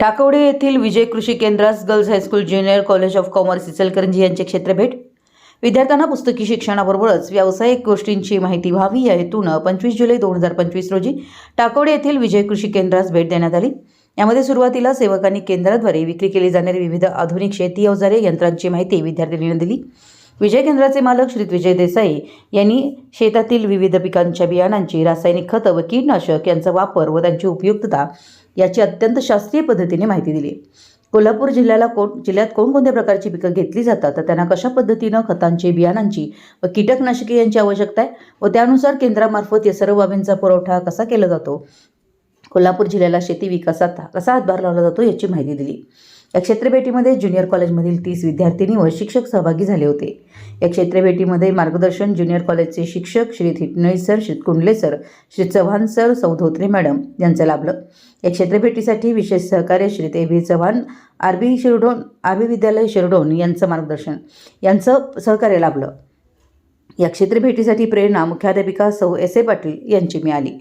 ठाकवडे येथील विजय कृषी केंद्रास girls high school junior college of commerce Ichalkaranji यांचे क्षेत्रभेट विद्यार्थ्यांना पुस्तकी शिक्षणाबरोबरच व्यावसायिक गोष्टींची माहिती व्हावी या हेतूनं पंचवीस जुलै दोन हजार पंचवीस रोजी टाकोडे येथील विजय कृषी केंद्रास भेट देण्यात आली. यामध्ये सुरुवातीला सेवकांनी केंद्राद्वारे विक्री केली जाणारी विविध आधुनिक शेती अवजारे यंत्रांची माहिती विद्यार्थ्यांनी दिली. विजय केंद्राचे मालक श्री विजय देसाई यांनी शेतातील विविध पिकांच्या बियाणांची रासायनिक खतं व कीटनाशक यांचा वापर व त्यांची उपयुक्तता याची अत्यंत शास्त्रीय पद्धतीने माहिती दिली. कोल्हापूर जिल्ह्याला कोण जिल्ह्यात कोणकोणत्या प्रकारची पिकं घेतली जातात? तर त्यांना कशा पद्धतीनं खतांची बियाणांची व कीटकनाशके यांची आवश्यकता आहे? व त्यानुसार केंद्रामार्फत या सर्व बाबींचा पुरवठा कसा केला जातो? कोल्हापूर जिल्ह्याला शेती विकासात कसा हातभार लावला जातो याची माहिती दिली. या क्षेत्रभेटीमध्ये ज्युनियर कॉलेजमधील तीस विद्यार्थिनी व शिक्षक सहभागी झाले होते. या क्षेत्रभेटीमध्ये मार्गदर्शन ज्युनियर कॉलेजचे शिक्षक Shri थिटनई sir Shri Kundale sir Shri Chavan sir Saudhotre madam यांचं लाभलं. या क्षेत्रभेटीसाठी विशेष सहकार्य श्री ते V Chavan R B Shirdon R B विद्यालय शिरडोन यांचं मार्गदर्शन यांचं सहकार्य लाभलं. या क्षेत्रभेटीसाठी प्रेरणा मुख्याध्यापिका सौ एस ए पाटील यांची मिळाली.